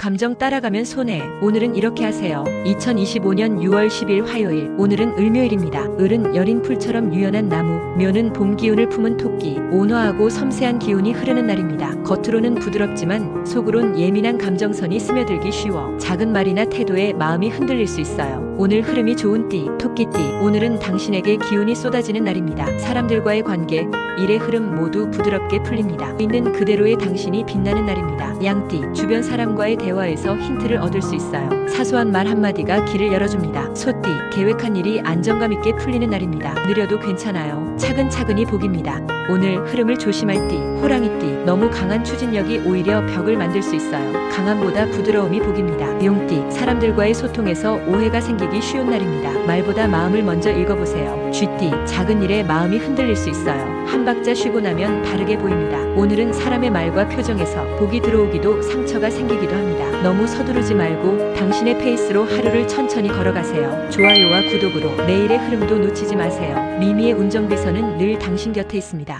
감정 따라가면 손해. 오늘은 이렇게 하세요. 2025년 6월 10일 화요일. 오늘은 을묘일입니다. 을은 여린 풀처럼 유연한 나무, 묘는 봄 기운을 품은 토끼, 온화하고 섬세한 기운이 흐르는 날입니다. 겉으로는 부드럽지만 속으론 예민한 감정선이 스며들기 쉬워. 작은 말이나 태도에 마음이 흔들릴 수 있어요. 오늘 흐름이 좋은 띠, 토끼띠. 오늘은 당신에게 기운이 쏟아지는 날입니다. 사람들과의 관계, 일의 흐름 모두 부드럽게 풀립니다. 있는 그대로의 당신이 빛나는 날입니다. 양띠, 주변 사람과의 대화에서 힌트를 얻을 수 있어요. 사소한 말 한마디가 길을 열어줍니다. 소띠, 계획한 일이 안정감 있게 풀리는 날입니다. 느려도 괜찮아요. 차근차근히 복입니다. 오늘 흐름을 조심할 띠, 호랑이 띠. 너무 강한 추진력이 오히려 벽을 만들 수 있어요. 강함보다 부드러움이 복입니다. 용띠, 사람들과의 소통에서 오해가 생기기 쉬운 날입니다. 말보다 마음을 먼저 읽어보세요. 쥐띠, 작은 일에 마음이 흔들릴 수 있어요. 한 박자 쉬고 나면 다르게 보입니다. 오늘은 사람의 말과 표정에서 복이 들어오기도 상처가 생기기도 합니다. 너무 서두르지 말고 당신의 페이스로 하루를 천천히 걸어가세요. 좋아요와 구독으로 내일의 흐름도 놓치지 마세요. 미미의 운정비서는 늘 당신 곁에 있습니다.